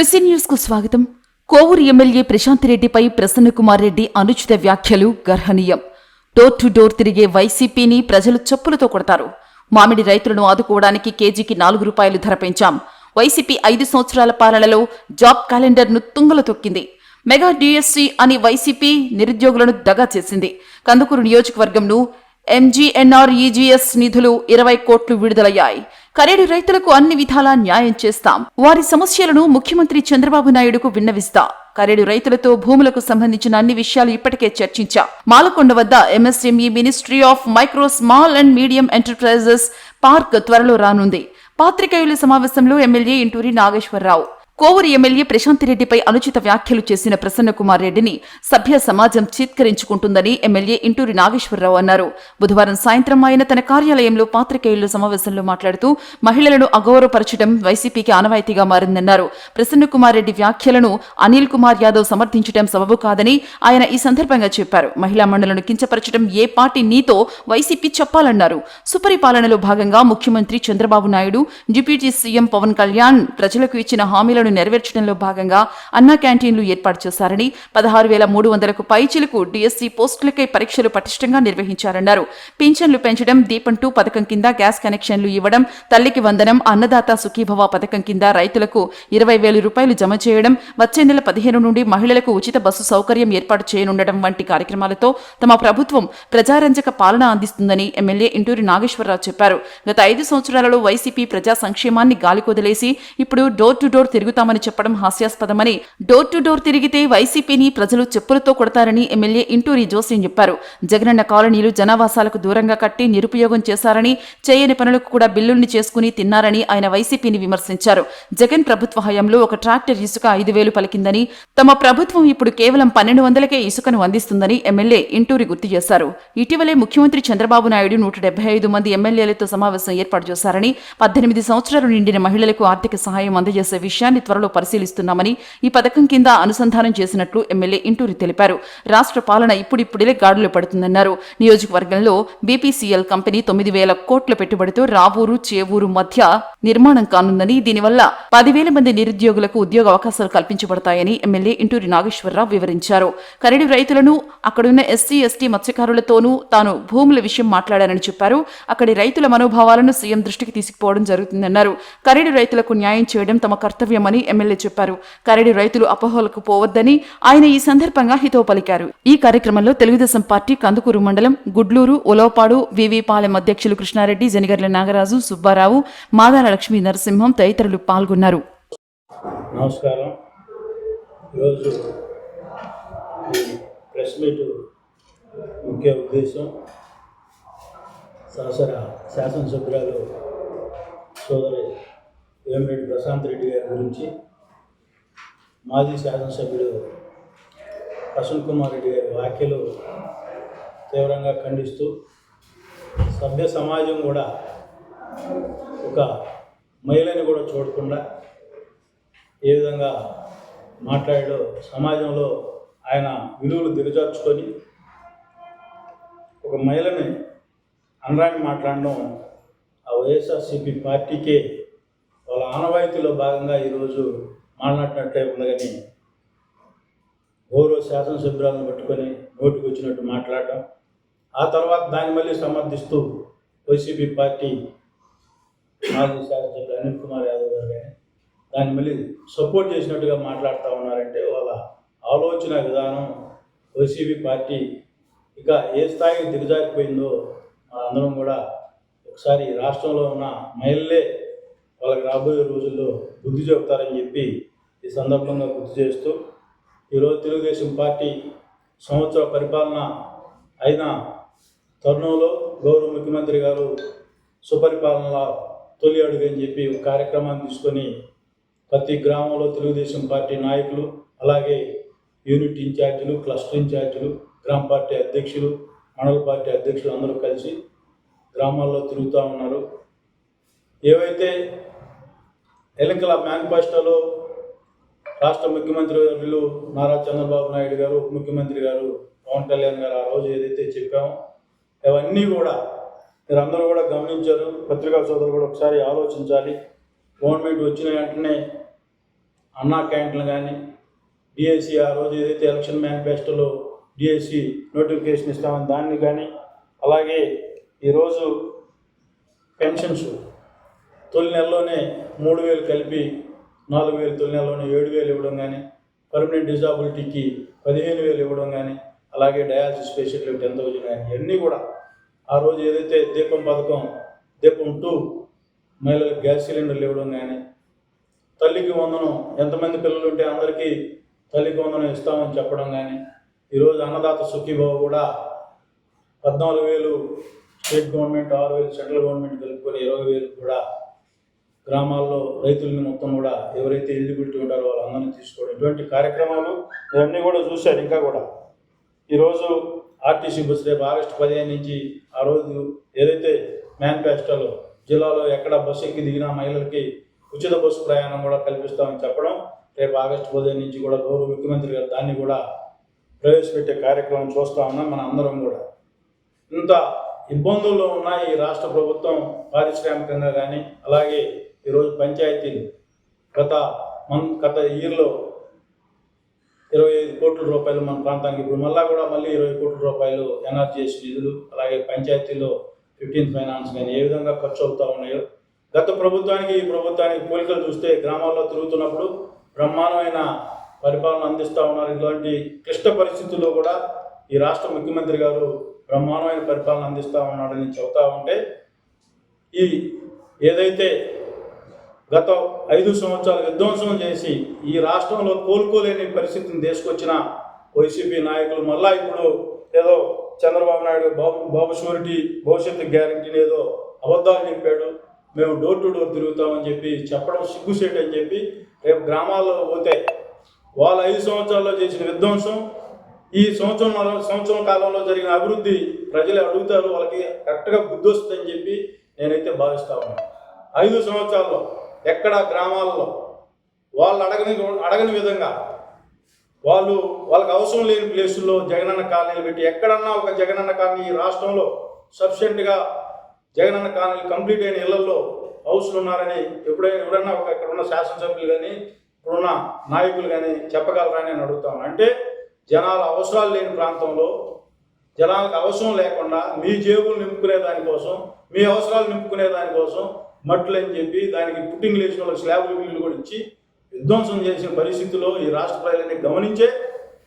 తులసి న్యూస్కు స్వాగతం. కోవూరు ఎమ్మెల్యే ప్రశాంత్ రెడ్డిపై ప్రసన్నకుమార్ రెడ్డి అనుచిత వ్యాఖ్యలు గర్హనీయం. డోర్ టు డోర్ తిరిగే వైసీపీని ప్రజలు చెప్పులతో కొడతారు. మామిడి రైతులను ఆదుకోవడానికి కేజీకి నాలుగు రూపాయలు ధర పెంచాం. వైసీపీ ఐదు సంవత్సరాల పాలనలో జాబ్ క్యాలెండర్ను తుంగలు తొక్కింది. మెగా డిఎస్సి అని వైసీపీ నిరుద్యోగులను దగా చేసింది. కందుకూరు నియోజకవర్గంను ఎంజీఎన్ఆర్ఈజీఎస్ నిధులు ఇరవై కోట్లు విడుదలయ్యాయి. కరేడు రైతులకు అన్ని విధాలా న్యాయం చేస్తాం. వారి సమస్యలను ముఖ్యమంత్రి చంద్రబాబు నాయుడుకు విన్నవిస్తా. కరేడు రైతులతో భూములకు సంబంధించిన అన్ని విషయాలు ఇప్పటికే చర్చించా. మాలకొండ వద్ద MSME ministry of micro small and medium enterprises park త్వరలో రానుంది. పాత్రికేయుల సమావేశంలో ఎమ్మెల్యే ఇంటూరి నాగేశ్వరరావు. కోవూరు ఎమ్మెల్యే ప్రశాంత్ రెడ్డిపై అనుచిత వ్యాఖ్యలు చేసిన ప్రసన్నకుమార్ రెడ్డిని సభ్య సమాజం చీత్కరించుకుంటుందని ఎమ్మెల్యే ఇంటూరి నాగేశ్వరరావు అన్నారు. బుధవారం సాయంత్రం ఆయన తన కార్యాలయంలో పాత్రికేయుల సమావేశంలో మాట్లాడుతూ మహిళలను అగౌరవపరచడం వైసీపీకి ఆనవాయితీగా మారిందన్నారు. ప్రసన్నకుమార్ రెడ్డి వ్యాఖ్యలను అనిల్ కుమార్ యాదవ్ సమర్థించడం సబబు కాదని ఆయన ఈ సందర్భంగా చెప్పారు. మహిళా మండలను కించపరచడం ఏ పార్టీ నీతో వైసీపీ చెప్పాలన్నారు. సుపరిపాలనలో భాగంగా ముఖ్యమంత్రి చంద్రబాబు నాయుడు డిప్యూటీ సీఎం పవన్ కళ్యాణ్ ప్రజలకు ఇచ్చిన హామీలను నెరవేర్చడంలో భాగంగా అన్నా క్యాంటీన్లు ఏర్పాటు చేశారని పదహారు వేల మూడు వందలకు పైచిలకు డిఎస్సి పోస్టులకై పరీక్షలు పటిష్టంగా నిర్వహించారన్నారు. పింఛన్లు పెంచడం దీపం టూ పథకం కింద గ్యాస్ కనెక్షన్లు ఇవ్వడం తల్లికి వందనం అన్నదాత సుఖీభవ పథకం కింద రైతులకు ఇరవై వేల రూపాయలు జమ చేయడం వచ్చే నెల పదిహేను నుండి మహిళలకు ఉచిత బస్సు సౌకర్యం ఏర్పాటు చేయనుండడం వంటి కార్యక్రమాలతో తమ ప్రభుత్వం ప్రజారంజక పాలన అందిస్తుందని ఎమ్మెల్యే ఇంటూరి నాగేశ్వరరావు చెప్పారు. గత ఐదు సంవత్సరాలలో వైసీపీ ప్రజా సంక్షేమాన్ని గాలికొదిలేసి ఇప్పుడు డోర్ టు డోర్ తిరుగుతారు చేస్తామని చెప్పడం హాస్యాస్పదమని డోర్ టు డోర్ తిరిగితే వైసీపీని ప్రజలు చెప్పులతో కొడతారని ఎమ్మెల్యే ఇంటూరి జోస్యం చెప్పారు. జగనన్న కాలనీలు జనావాసాలకు దూరంగా కట్టి నిరుపయోగం చేశారని చేయని పనులకు కూడా బిల్లుల్ని చేసుకుని తిన్నారని ఆయన వైసీపీని విమర్శించారు. జగన్ ప్రభుత్వ హయాంలో ఒక ట్రాక్టర్ ఇసుక ఐదు వేలు పలికిందని తమ ప్రభుత్వం ఇప్పుడు కేవలం పన్నెండు వందలకే ఇసుకను అందిస్తుందని ఎమ్మెల్యే ఇంటూరి గుర్తు చేశారు. ఇటీవలే ముఖ్యమంత్రి చంద్రబాబు నాయుడు నూట డెబ్బై ఐదు మంది ఎమ్మెల్యేలతో సమావేశం ఏర్పాటు చేశారని పద్దెనిమిది సంవత్సరాలు నిండిన మహిళలకు ఆర్థిక సహాయం అందజేసే విషయాన్ని త్వరలో పరిశీలిస్తున్నామని ఈ పథకం కింద అనుసంధానం చేసినట్లు ఎమ్మెల్యే ఇంటూరి తెలిపారు. రాష్ట్ర పాలన ఇప్పుడిప్పుడే గాడులు పడుతుందన్నారు. నియోజకవర్గంలో బీపీసీఎల్ కంపెనీ తొమ్మిది వేల కోట్ల పెట్టుబడితో రావూరు చేవూరు మధ్య నిర్మాణం కానుందని దీనివల్ల పదివేల మంది నిరుద్యోగులకు ఉద్యోగ అవకాశాలు కల్పించబడతాయని ఎమ్మెల్యే ఇంటూరి నాగేశ్వరరావు వివరించారు. కరడి రైతులను అక్కడున్న ఎస్సీ ఎస్టీ మత్స్యకారులతోనూ తాను భూముల విషయం మాట్లాడానని చెప్పారు. అక్కడి రైతుల మనోభావాలను సీఎం దృష్టికి తీసుకుపోవడం జరుగుతుందన్నారు. కరడి రైతులకు న్యాయం చేయడం తమ కర్తవ్యమని ఎమ్మెల్యే చెప్పారు. కరడి రైతులు అపోహలకు పోవద్దని ఆయన ఈ సందర్భంగా హితవు పలికారు. ఈ కార్యక్రమంలో తెలుగుదేశం పార్టీ కందుకూరు మండలం గుడ్లూరు ఉలవపాడు వివిపాలెం అధ్యక్షులు కృష్ణారెడ్డి జనిగర్ల నాగరాజు సుబ్బారావు మాదాల లక్ష్మీ నరసింహం తదితరులు పాల్గొన్నారు. నమస్కారం. ఈరోజు ప్రెస్ మీట్ ముఖ్య ఉద్దేశం సహసర శాసనసభ్యురాలు సోదరి వేమిరెడ్డి ప్రశాంత్ రెడ్డి గారి గురించి మాజీ శాసనసభ్యుడు ప్రసన్న కుమార్ రెడ్డి గారి వ్యాఖ్యలు తీవ్రంగా ఖండిస్తూ సభ్య సమాజం కూడా ఒక మహిళని కూడా చూడకుండా ఏ విధంగా మాట్లాడాడో సమాజంలో ఆయన విలువలు దిగజార్చుకొని ఒక మహిళని అనరాని మాట్లాడడం ఆ వైఎస్ఆర్సీపీ పార్టీకే ఆనవాయితీలో భాగంగా ఈరోజు మాట్లాడినట్లే ఉంది కానీ గౌరవ శాసనసభ్యులను పట్టుకొని నోటికి వచ్చినట్టు మాట్లాడటం ఆ తర్వాత దాన్ని మళ్ళీ సమర్థిస్తూ వైసీపీ పార్టీ మాజీ శాసనసభ్యులు అనిల్ కుమార్ యాదవ్ గారు కానీ దాన్ని మళ్ళీ సపోర్ట్ చేసినట్టుగా మాట్లాడుతూ ఉన్నారంటే వాళ్ళ ఆలోచన విధానం వైసీపీ పార్టీ ఇక ఏ స్థాయికి దిగజారిపోయిందో అందరం కూడా ఒకసారి రాష్ట్రంలో ఉన్న మహిళలే వాళ్ళకి రాబోయే రోజుల్లో బుద్ధి చెప్తారని చెప్పి ఈ సందర్భంగా గుర్తు చేస్తూ ఈరోజు తెలుగుదేశం పార్టీ సంవత్సర పరిపాలన అయిన తరుణంలో గౌరవ ముఖ్యమంత్రి గారు సుపరిపాలనలో తొలి అడుగు అని చెప్పి ఒక కార్యక్రమాన్ని తీసుకొని ప్రతి గ్రామంలో తెలుగుదేశం పార్టీ నాయకులు అలాగే యూనిట్ ఇన్ఛార్జీలు క్లస్టర్ ఇన్ఛార్జీలు గ్రామ పార్టీ అధ్యక్షులు మండల పార్టీ అధ్యక్షులు అందరూ కలిసి గ్రామాల్లో తిరుగుతూ ఉన్నారు. ఏవైతే ఎన్నికల మేనిఫెస్టోలో రాష్ట్ర ముఖ్యమంత్రి వర్యులు నారా చంద్రబాబు నాయుడు గారు ముఖ్యమంత్రి గారు పవన్ కళ్యాణ్ గారు ఆ రోజు ఏదైతే చెప్పామో అవన్నీ కూడా మీరందరూ కూడా గమనించారు. పత్రికా సోదరులు కూడా ఒకసారి ఆలోచించాలి. గవర్నమెంట్ వచ్చిన వెంటనే అన్నా క్యాంటీన్లు కానీ డిఎస్సి ఆ రోజు ఏదైతే ఎలక్షన్ మేనిఫెస్టోలో డిఎస్సి నోటిఫికేషన్ ఇస్తామని దాన్ని కానీ అలాగే ఈరోజు పెన్షన్స్ తొలి నెలలోనే మూడు వేలు కలిపి నాలుగు వేలు తొలి నెలలోనే ఏడు వేలు ఇవ్వడం కానీ పర్మనెంట్ డిజాబిలిటీకి పదిహేను వేలు ఇవ్వడం కానీ అలాగే డయాలసిస్ పేషెంట్లకు టెన్ థౌజండ్ కానీ ఇవన్నీ కూడా ఆ రోజు ఏదైతే దీపం పథకం దీపం టూ మహిళలకు గ్యాస్ సిలిండర్లు ఇవ్వడం కానీ తల్లికి వందనం ఎంతమంది పిల్లలు ఉంటే అందరికీ తల్లికి వందనం ఇస్తామని చెప్పడం కానీ ఈరోజు అన్నదాత సుఖీభావ కూడా పద్నాలుగు వేలు స్టేట్ గవర్నమెంట్ ఆరు వేలు సెంట్రల్ గవర్నమెంట్ కలుపుకొని ఇరవై వేలు కూడా గ్రామాల్లో రైతుల్ని మొత్తం కూడా ఎవరైతే ఎలిజిబిలిటీ ఉంటారో వాళ్ళందరినీ తీసుకోవడం ఇటువంటి కార్యక్రమాలు ఇవన్నీ కూడా చూశారు ఇంకా కూడా. ఈరోజు ఆర్టీసీ బస్సు రేపు ఆగస్టు పదిహేను నుంచి ఆ రోజు ఏదైతే మేనిఫెస్టోలో జిల్లాలో ఎక్కడ బస్సు ఎక్కి దిగినా మహిళలకి ఉచిత బస్సు ప్రయాణం కూడా కల్పిస్తామని చెప్పడం రేపు ఆగస్టు పదిహేను నుంచి కూడా గౌరవ ముఖ్యమంత్రి గారు దాన్ని కూడా ప్రవేశపెట్టే కార్యక్రమం చూస్తా ఉన్నాం మన అందరం కూడా. ఇంత ఇబ్బందుల్లో ఉన్న ఈ రాష్ట్ర ప్రభుత్వం పారిశ్రామికంగా కానీ అలాగే ఈరోజు పంచాయతీలు గత మన్ గత ఇయర్లో ఇరవై ఐదు కోట్ల రూపాయలు మన ప్రాంతానికి. ఇప్పుడు మళ్ళా కూడా మళ్ళీ ఇరవై కోట్ల రూపాయలు ఎన్ఆర్జీఎస్ నిధులు అలాగే పంచాయతీలో ఫిఫ్టీన్ ఫైనాన్స్ కానీ ఏ విధంగా ఖర్చు అవుతా ఉన్నాయో. గత ప్రభుత్వానికి ఈ ప్రభుత్వానికి పోలికలు చూస్తే గ్రామాల్లో తిరుగుతున్నప్పుడు బ్రహ్మాండమైన పరిపాలన అందిస్తూ ఉన్నారు. ఇలాంటి క్లిష్ట పరిస్థితుల్లో కూడా ఈ రాష్ట్ర ముఖ్యమంత్రి గారు బ్రహ్మాండమైన పరిపాలన అందిస్తూ ఉన్నాడని చెబుతా ఉంటే ఈ ఏదైతే గత ఐదు సంవత్సరాలు విధ్వంసం చేసి ఈ రాష్ట్రంలో కోలుకోలేని పరిస్థితిని తీసుకొచ్చిన వైసీపీ నాయకులు మళ్ళా ఇప్పుడు ఏదో చంద్రబాబు నాయుడు బాబు బాబు షూరిటీ భవిష్యత్తు గ్యారంటీని ఏదో అబద్ధాలు చెప్పాడు. మేము డోర్ టు డోర్ తిరుగుతామని చెప్పి చెప్పడం సిగ్గుసేట్ అని చెప్పి రేపు గ్రామాల్లో పోతే వాళ్ళ ఐదు సంవత్సరాల్లో చేసిన విధ్వంసం ఈ సంవత్సరం సంవత్సరం కాలంలో జరిగిన అభివృద్ధి ప్రజలు అడుగుతారు వాళ్ళకి కరెక్ట్గా బుద్ధి వస్తుందని చెప్పి నేనైతే భావిస్తా ఉన్నాను. ఐదు సంవత్సరాల్లో ఎక్కడ గ్రామాల్లో వాళ్ళు అడగని అడగని విధంగా వాళ్ళు వాళ్ళకి అవసరం లేని ప్లేసుల్లో జగనన్న కాలనీలు పెట్టి ఎక్కడన్నా ఒక జగనన్న కాలనీ ఈ రాష్ట్రంలో సఫిషియెంట్గా జగనన్న కాలనీలు కంప్లీట్ అయిన ఇళ్ళలో హౌస్లు ఉన్నారని ఎప్పుడైనా ఎవరైనా ఒక ఇక్కడ ఉన్న శాసనసభ్యులు కానీ ఇప్పుడున్న నాయకులు కానీ చెప్పగలరా నేను అడుగుతాను అంటే జనాల అవసరాలు లేని ప్రాంతంలో జనాలకు అవసరం లేకుండా మీ జేబులు నింపుకునే దానికోసం మీ అవసరాలు నింపుకునే దానికోసం మట్లు అని చెప్పి దానికి పుట్టింగ్ లేచిన వాళ్ళకి స్లాబులు బిల్లులు కూడా ఇచ్చి విధ్వంసం చేసిన పరిస్థితుల్లో ఈ రాష్ట్ర ప్రజలని గమనించే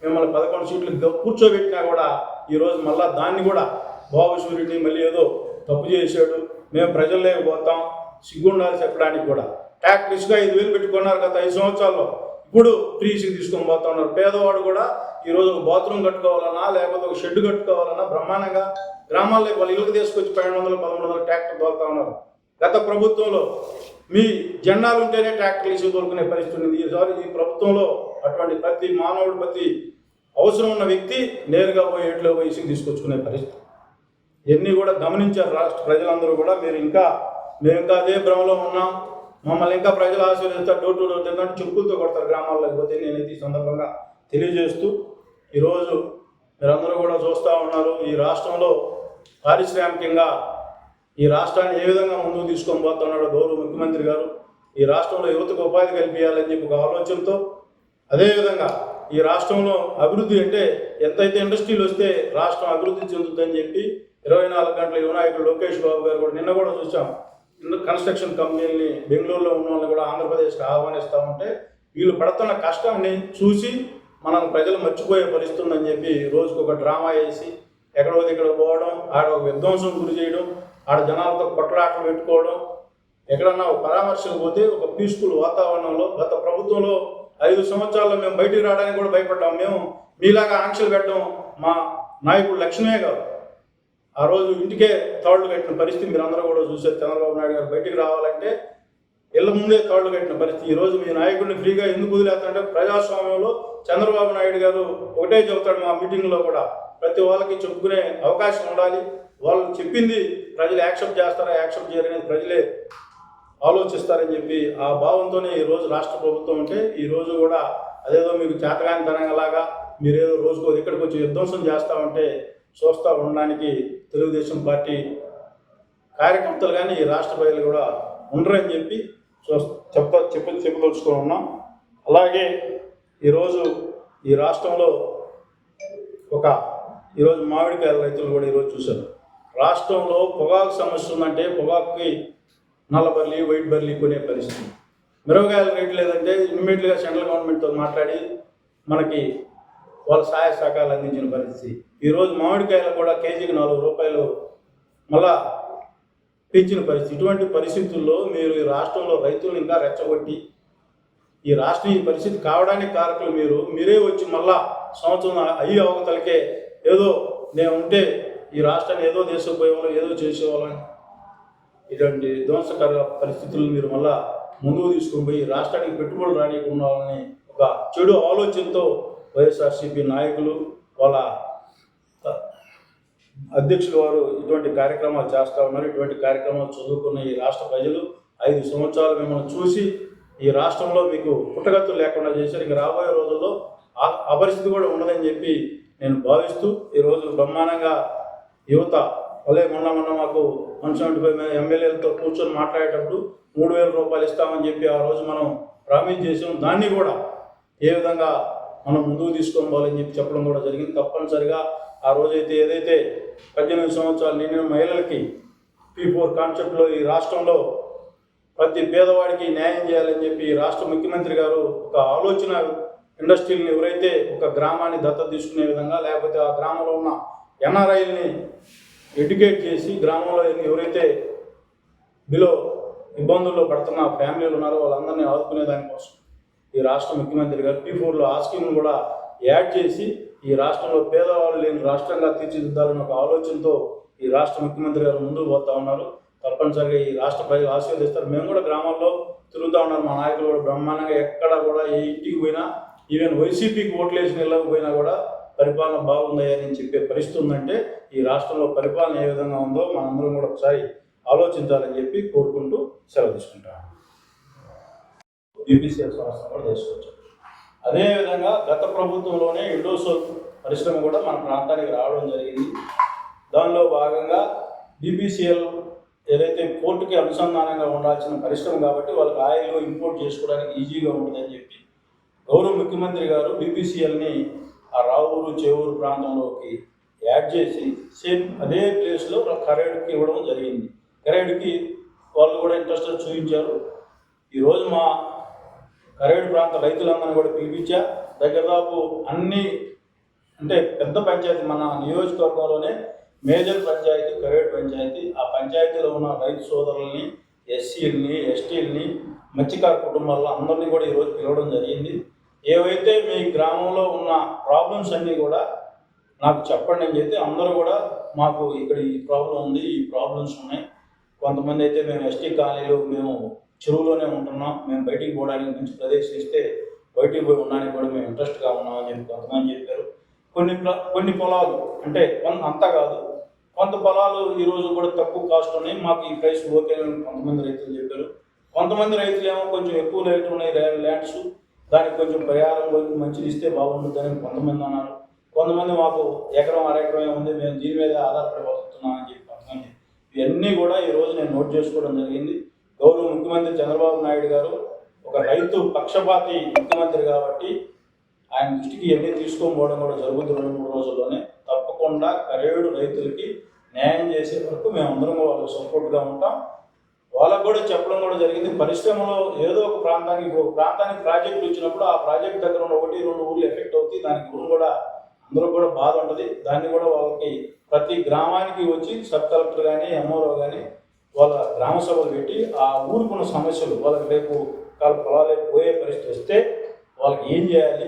మిమ్మల్ని పదకొండు సీట్లు కూర్చోబెట్టినా కూడా ఈరోజు మళ్ళా దాన్ని కూడా బాబు సూర్యుడిని మళ్ళీ ఏదో తప్పు చేశాడు. మేము ప్రజల్లోకి పోతాం సిగ్గుండాలి చెప్పడానికి కూడా. ట్యాక్స్ ఇసుక ఐదు వేలు పెట్టుకున్నారు గత ఐదు సంవత్సరాల్లో. ఇప్పుడు ఫ్రీస్కి తీసుకొని పోతా ఉన్నారు. పేదవాడు కూడా ఈరోజు ఒక బాత్రూమ్ కట్టుకోవాలన్నా లేకపోతే ఒక షెడ్ కట్టుకోవాలన్నా బ్రహ్మాండంగా గ్రామాల్లో వాళ్ళ ఇళ్ళకి తీసుకొచ్చి పన్నెండు వందలు పదమూడు వందలు ట్రాక్టర్ తోలుతా ఉన్నారు. గత ప్రభుత్వంలో మీ జెండాలు ఉంటేనే ట్రాక్టర్లు ఇసుకు తోలుకునే పరిస్థితి ఉంది ఈసారి ఈ ప్రభుత్వంలో అటువంటి ప్రతి మానవుడు ప్రతి అవసరం ఉన్న వ్యక్తి నేరుగా పోయి ఏట్లో పోయి ఇసుకు తీసుకొచ్చుకునే పరిస్థితి. ఇవన్నీ కూడా గమనించారు రాష్ట్ర ప్రజలందరూ కూడా. మీరు ఇంకా మేము ఇంకా అదే భ్రమలో ఉన్నాం. మమ్మల్ని ఇంకా ప్రజలు ఆశీర్వదిస్తారు. డోర్ టు డోర్ తింటే చెప్పులతో కొడతారు గ్రామాల్లోకి పోతే నేనైతే ఈ సందర్భంగా తెలియజేస్తూ ఈరోజు మీరందరూ కూడా చూస్తూ ఉన్నారు. ఈ రాష్ట్రంలో పారిశ్రామికంగా ఈ రాష్ట్రాన్ని ఏ విధంగా ముందుకు తీసుకొని పోతున్నాడో గౌరవ ముఖ్యమంత్రి గారు ఈ రాష్ట్రంలో యువతకు ఉపాధి కల్పించాలని చెప్పి ఒక ఆలోచనతో అదేవిధంగా ఈ రాష్ట్రంలో అభివృద్ధి అంటే ఎంతైతే ఇండస్ట్రీలు వస్తే రాష్ట్రం అభివృద్ధి చెందుతుందని చెప్పి ఇరవై నాలుగు గంటల యువనాయకుడు లోకేష్ బాబు గారు కూడా నిన్న కూడా చూసాం. కన్స్ట్రక్షన్ కంపెనీలని బెంగళూరులో ఉన్న వాళ్ళని కూడా ఆంధ్రప్రదేశ్కి ఆహ్వానిస్తూ ఉంటే వీళ్ళు పడుతున్న కష్టాన్ని చూసి మనం ప్రజలు మర్చిపోయే పరిస్థితుందని చెప్పి రోజుకు ఒక డ్రామా వేసి ఎక్కడో ఇక్కడ పోవడం ఆడ ఒక విధ్వంసం గురి చేయడం ఆడ జనాలతో కొట్లాటలు పెట్టుకోవడం ఎక్కడన్నా ఒక పరామర్శకు పోతే ఒక పీస్ఫుల్ వాతావరణంలో గత ప్రభుత్వంలో ఐదు సంవత్సరాల్లో మేము బయటికి రావడానికి కూడా భయపడ్డాం. మేము మీలాగా ఆంక్షలు పెట్టడం మా నాయకుడు లక్ష్యమే కాదు ఆ రోజు ఇంటికే తాళ్ళు కట్టిన పరిస్థితి మీరందరూ కూడా చూసారు చంద్రబాబు నాయుడు గారు బయటికి రావాలంటే ఇళ్ళ ముందే తాళ్ళు కట్టిన పరిస్థితి. ఈ రోజు మీ నాయకుడిని ఫ్రీగా ఎందుకు వదిలేస్తారంటే ప్రజాస్వామ్యంలో చంద్రబాబు నాయుడు గారు ఒకటే చెబుతాడు మా మీటింగ్లో కూడా. ప్రతి వాళ్ళకి చెప్పుకునే అవకాశం ఉండాలి. వాళ్ళు చెప్పింది ప్రజలు యాక్సెప్ట్ చేస్తారా యాక్సెప్ట్ చేయరని ప్రజలే ఆలోచిస్తారని చెప్పి ఆ భావంతోనే ఈ రోజు రాష్ట్ర ప్రభుత్వం ఉంటే ఈరోజు కూడా అదేదో మీకు చేతగాని తనంగాలాగా మీరేదో రోజుకో ఇక్కడికి వచ్చి విధ్వంసం చేస్తా ఉంటే చూస్తూ ఉండడానికి తెలుగుదేశం పార్టీ కార్యకర్తలు కానీ ఈ రాష్ట్ర ప్రజలు కూడా ఉండరని చెప్పి చూ చెప్తా చెప్ప చెప్పదలుచుకొని ఉన్నాం. అలాగే ఈరోజు ఈ రాష్ట్రంలో ఒక ఈరోజు మామిడికాయల రైతులు కూడా ఈరోజు చూశారు. రాష్ట్రంలో పొగాకు సమస్య ఉందంటే పొగాకుకి నల్ల బర్లీ వైట్ బర్లీ కొనే పరిస్థితి. మిరగాయలు రేటు లేదంటే ఇమ్మీడియట్గా సెంట్రల్ గవర్నమెంట్తో మాట్లాడి మనకి వాళ్ళ సహాయ సహకారాలు అందించిన పరిస్థితి. ఈరోజు మామిడికాయలు కూడా కేజీకి నాలుగు రూపాయలు మళ్ళా పెంచిన పరిస్థితి. ఇటువంటి పరిస్థితుల్లో మీరు ఈ రాష్ట్రంలో రైతులను ఇంకా రెచ్చగొట్టి ఈ రాష్ట్రం ఈ పరిస్థితి కావడానికి కారకులు మీరు మీరే వచ్చి మళ్ళా సంవత్సరం అయ్యి అవతలకే ఏదో నేను ఉంటే ఈ రాష్ట్రాన్ని ఏదో దేశపోయేవాళ్ళం ఏదో చేసేవాళ్ళం. ఇటువంటి ధ్వంసకర పరిస్థితులు మీరు మళ్ళా ముందుకు తీసుకుని పోయి రాష్ట్రానికి పెట్టుబడులు రానియకుండా ఒక చెడు ఆలోచనతో వైఎస్ఆర్సీపీ నాయకులు వాళ్ళ అధ్యక్షులు వారు ఇటువంటి కార్యక్రమాలు చేస్తూ ఉన్నారు. ఇటువంటి కార్యక్రమాలు చదువుకున్న ఈ రాష్ట్ర ప్రజలు ఐదు సంవత్సరాలు మిమ్మల్ని చూసి ఈ రాష్ట్రంలో మీకు పుట్టగత్తులు లేకుండా చేశారు. ఇంక రాబోయే రోజుల్లో ఆ ఆ పరిస్థితి కూడా ఉండదని చెప్పి నేను భావిస్తూ ఈరోజు బ్రహ్మాండంగా యువత వలే మొన్న మొన్న మాకు వన్ సెవెంటీ ఫైవ్ ఎమ్మెల్యేలతో కూర్చొని మాట్లాడేటప్పుడు మూడు వేల రూపాయలు ఇస్తామని చెప్పి ఆ రోజు మనం ప్రామిస్ చేసాం దాన్ని కూడా ఏ విధంగా మనం ముందుకు తీసుకొని పోవాలని చెప్పి చెప్పడం కూడా జరిగింది. తప్పనిసరిగా ఆ రోజైతే ఏదైతే పద్దెనిమిది సంవత్సరాలు నిండిన మహిళలకి పీ ఫోర్ కాన్సెప్ట్లో ఈ రాష్ట్రంలో ప్రతి పేదవాడికి న్యాయం చేయాలని చెప్పి రాష్ట్ర ముఖ్యమంత్రి గారు ఒక ఆలోచన ఇండస్ట్రీని ఎవరైతే ఒక గ్రామాన్ని దత్తత తీసుకునే విధంగా లేకపోతే ఆ గ్రామంలో ఉన్న ఎన్ఆర్ఐల్ని ఎడ్యుకేట్ చేసి గ్రామంలో ఎవరైతే బిలో ఇబ్బందుల్లో పడుతున్న ఫ్యామిలీలు ఉన్నారో వాళ్ళందరినీ ఆదుకునే దానికోసం ఈ రాష్ట్ర ముఖ్యమంత్రి గారు టీ ఫోర్లో ఆ స్కీమ్ను కూడా యాడ్ చేసి ఈ రాష్ట్రంలో పేదవాళ్ళు లేని రాష్ట్రంగా తీర్చిదిద్దాలని ఒక ఆలోచనతో ఈ రాష్ట్ర ముఖ్యమంత్రి గారు ముందుకు పోతా ఉన్నారు. తప్పనిసరిగా ఈ రాష్ట్ర ప్రజలు ఆశీర్వదిస్తారు. మేము కూడా గ్రామాల్లో తిరుగుతూ ఉన్నారు మా నాయకులు కూడా బ్రహ్మాండంగా ఎక్కడ కూడా ఏ ఇంటికి పోయినా ఈవెన్ వైసీపీకి ఓట్లు వేసి పోయినా కూడా పరిపాలన బాగుందయ్యా అని చెప్పే పరిస్థితి ఉందంటే ఈ రాష్ట్రంలో పరిపాలన ఏ విధంగా ఉందో మనందరం కూడా ఒకసారి ఆలోచించాలని చెప్పి కోరుకుంటూ సెలవు తీసుకుంటాను బీపీసీఎల్ సంస్థ కూడా చేసుకోవచ్చు. అదేవిధంగా గత ప్రభుత్వంలోనే ఇండోసోల్ పరిశ్రమ కూడా మన ప్రాంతానికి రావడం జరిగింది. దానిలో భాగంగా బీపీసీఎల్ ఏదైతే పోర్టుకి అనుసంధానంగా ఉండాల్సిన పరిశ్రమ కాబట్టి వాళ్ళకి ఆయిల్ ఇంపోర్ట్ చేసుకోవడానికి ఈజీగా ఉంటుందని చెప్పి గౌరవ ముఖ్యమంత్రి గారు బీపీసీఎల్ని ఆ రావూరు చేవూరు ప్రాంతంలోకి యాడ్ చేసి సేమ్ అదే ప్లేస్లో కరేడుకి ఇవ్వడం జరిగింది. కరేడుకి వాళ్ళు కూడా ఇంట్రెస్ట్ చూపించారు. ఈరోజు మా కరేడు ప్రాంత రైతులందరినీ కూడా పిలిపించా. దగ్గర దాపు అన్ని అంటే పెద్ద పంచాయతీ మన నియోజకవర్గంలోనే మేజర్ పంచాయతీ కరేడు పంచాయతీ. ఆ పంచాయతీలో ఉన్న రైతు సోదరుల్ని ఎస్సీలని ఎస్టీలని మత్స్యకార కుటుంబాల్లో అందరినీ కూడా ఈరోజు పిలవడం జరిగింది. ఏవైతే మీ గ్రామంలో ఉన్న ప్రాబ్లమ్స్ అన్నీ కూడా నాకు చెప్పండి అని చెప్తే అందరూ కూడా మాకు ఇక్కడ ఈ ప్రాబ్లం ఉంది ఈ ప్రాబ్లమ్స్ ఉన్నాయి. కొంతమంది అయితే మేము ఎస్టీ కాలనీలో మేము చెరువులోనే ఉంటున్నాం. మేము బయటికి పోవడానికి మంచి ప్రదేశం ఇస్తే బయటికి పోయి ఉండడానికి కూడా మేము ఇంట్రెస్ట్గా ఉన్నాం అని చెప్పి కొంతమంది చెప్పారు. కొన్ని ప్ర- కొన్ని పొలాలు అంటే కొంత అంతా కాదు. కొంత పొలాలు ఈరోజు కూడా తక్కువ కాస్ట్ ఉన్నాయి. మాకు ఈ ప్రైస్ ఓకే అని కొంతమంది రైతులు చెప్పారు. కొంతమంది రైతులు ఏమో కొంచెం ఎక్కువ రేట్లు ఉన్నాయి ల్యాండ్స్ దానికి కొంచెం పరిహారం కొంచెం మంచిది ఇస్తే బాగుంటుందని కొంతమంది అన్నారు. కొంతమంది మాకు ఎకరం అర ఎకరమే ఉంది మేము దీని మీద ఆధారపడి బతుకుతున్నాం అని చెప్పి కొంతమంది. ఇవన్నీ కూడా ఈరోజు నేను నోట్ చేసుకోవడం జరిగింది. గౌరవ ముఖ్యమంత్రి చంద్రబాబు నాయుడు గారు ఒక రైతు పక్షపాతి ముఖ్యమంత్రి కాబట్టి ఆయన దృష్టికి ఇవన్నీ తీసుకొని పోవడం కూడా జరుగుతుంది రెండు మూడు రోజుల్లోనే. తప్పకుండా కరేడు రైతులకి న్యాయం చేసే వరకు మేమందరం అందరం వాళ్ళకి సపోర్ట్గా ఉంటాం. వాళ్ళకు కూడా చెప్పడం కూడా జరిగింది. పరిశ్రమలో ఏదో ఒక ప్రాంతానికి ఒక ప్రాంతానికి ప్రాజెక్టులు వచ్చినప్పుడు ఆ ప్రాజెక్ట్ దగ్గర ఉన్న ఒకటి రెండు ఊర్లు ఎఫెక్ట్ అవుతాయి. దానికి ఊరు కూడా అందరూ కూడా బాధ ఉంటుంది. దాన్ని కూడా వాళ్ళకి ప్రతి గ్రామానికి వచ్చి సబ్ కలెక్టర్ కానీ ఎంఓఓ కానీ వాళ్ళ గ్రామ సభలు పెట్టి ఆ ఊరుకున్న సమస్యలు వాళ్ళకి రేపు వాళ్ళ పొలాలే పోయే పరిస్థితి వస్తే వాళ్ళకి ఏం చేయాలి?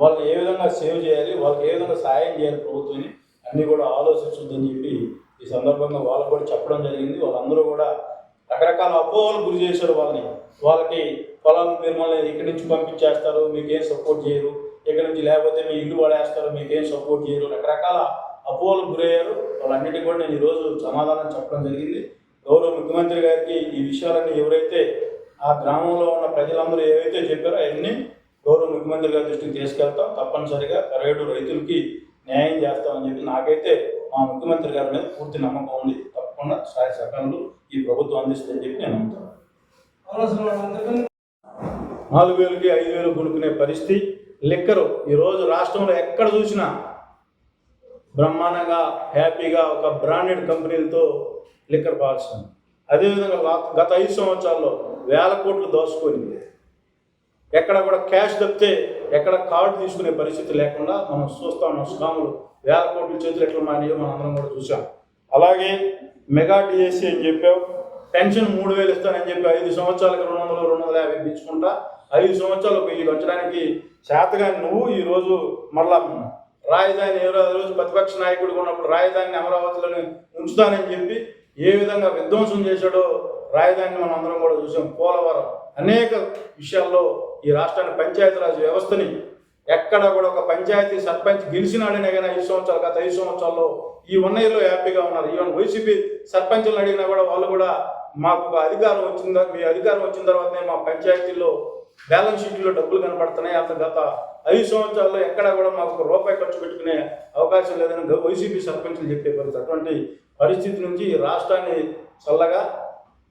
వాళ్ళని ఏ విధంగా సేవ్ చేయాలి? వాళ్ళకి ఏ విధంగా సహాయం చేయాలి ప్రభుత్వాన్ని? అన్నీ కూడా ఆలోచించుద్దని చెప్పి ఈ సందర్భంగా వాళ్ళకు కూడా చెప్పడం జరిగింది. వాళ్ళందరూ కూడా రకరకాల అపోహలు గురి చేశారు వాళ్ళని. వాళ్ళకి పొలాలు మిమ్మల్ని ఇక్కడి నుంచి పంపించేస్తారు మీకేం సపోర్ట్ చేయరు. ఇక్కడి నుంచి లేకపోతే మీ ఇల్లు పడేస్తారు మీకేం సపోర్ట్ చేయరు. రకరకాల అపోహలు గురయ్యారు. వాళ్ళన్నిటికీ కూడా నేను ఈరోజు సమాధానం చెప్పడం జరిగింది. గౌరవ ముఖ్యమంత్రి గారికి ఈ విషయాలన్నీ ఎవరైతే ఆ గ్రామంలో ఉన్న ప్రజలందరూ ఏవైతే చెప్పారో అవన్నీ గౌరవ ముఖ్యమంత్రి గారి దృష్టికి తీసుకెళ్తాం. తప్పనిసరిగా కరేడు రైతులకి న్యాయం చేస్తామని చెప్పి నాకైతే మా ముఖ్యమంత్రి గారి మీద పూర్తి నమ్మకం ఉంది. తప్పకుండా సహాయ సహకారాలు ఈ ప్రభుత్వం అందిస్తుందని చెప్పి నేను నమ్ముతాను. నాలుగు వేలకి ఐదు వేలు కొనుక్కునే పరిస్థితి లిక్కరు. ఈరోజు రాష్ట్రంలో ఎక్కడ చూసినా బ్రహ్మాండంగా హ్యాపీగా ఒక బ్రాండెడ్ కంపెనీలతో లిక్కర్ పాలసీ అదేవిధంగా గత ఐదు సంవత్సరాల్లో వేల కోట్లు దోసుకొని ఎక్కడ కూడా క్యాష్ తప్పితే ఎక్కడ కార్డు తీసుకునే పరిస్థితి లేకుండా మనం చూస్తా ఉన్నాం. స్కాములు. వేల కోట్ల చేతులు ఎట్లా మానేయో మనం అందరం కూడా చూసాం అలాగే మెగా డిఎస్సి అని చెప్పావు. పెన్షన్ మూడు వేలు ఇస్తానని చెప్పి ఐదు సంవత్సరాలకి రెండు వందలు రెండు వందల యాభై ఇప్పించుకుంటా. ఐదు సంవత్సరాలు వెయ్యి వచ్చడానికి శాతగా నువ్వు ఈరోజు మళ్ళా రాజధాని ఏ రోజు రోజు ప్రతిపక్ష నాయకుడిగా ఉన్నప్పుడు రాజధానిని అమరావతిలోనే ఉంచుతానని చెప్పి ఏ విధంగా విధ్వంసం చేశాడో రాజధానిని మనం అందరం కూడా చూసాం. పోలవరం అనేక విషయాల్లో ఈ రాష్ట్రాన్ని పంచాయతీరాజ్ వ్యవస్థని ఎక్కడ కూడా ఒక పంచాయతీ సర్పంచ్ గెలిచినాడనే కానీ ఐదు సంవత్సరాలు గత ఐదు సంవత్సరాల్లో. ఈ ఉన్నయ్యలో హ్యాపీగా ఉన్నారు. ఈవెన్ వైసీపీ సర్పంచ్లు అడిగినా కూడా వాళ్ళు కూడా మాకు ఒక అధికారం వచ్చిందా. మీ అధికారం వచ్చిన తర్వాతనే మా పంచాయతీలో బ్యాలెన్స్ షీట్లో డబ్బులు కనపడుతున్నాయి. అంత గత ఐదు సంవత్సరాల్లో ఎక్కడా కూడా మాకు ఒక రూపాయి ఖర్చు పెట్టుకునే అవకాశం లేదని వైసీపీ సర్పంచులు చెప్పే పరిస్థితి. అటువంటి పరిస్థితి నుంచి ఈ రాష్ట్రాన్ని చల్లగా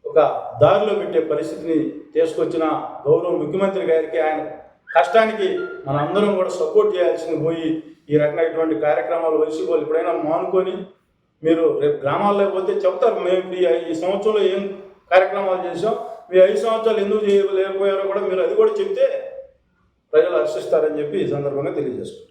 ఒక దారిలో పెట్టే పరిస్థితిని తీసుకొచ్చిన గౌరవ ముఖ్యమంత్రి గారికి ఆయన కష్టానికి మన అందరం కూడా సపోర్ట్ చేయాల్సింది పోయి ఈ రకంగా ఇటువంటి కార్యక్రమాలు వయసు వాళ్ళు ఎప్పుడైనా మానుకొని మీరు రేపు గ్రామాల్లో పోతే చెప్తారు మేము ఇప్పుడు ఈ- ఈ సంవత్సరంలో ఏం కార్యక్రమాలు చేసాం మీ ఐదు సంవత్సరాలు ఎందుకు చేయలేకపోయారో కూడా మీరు అది కూడా చెప్తే ప్రజలు హర్షిస్తారని చెప్పి ఈ సందర్భంగా తెలియజేసుకుంటారు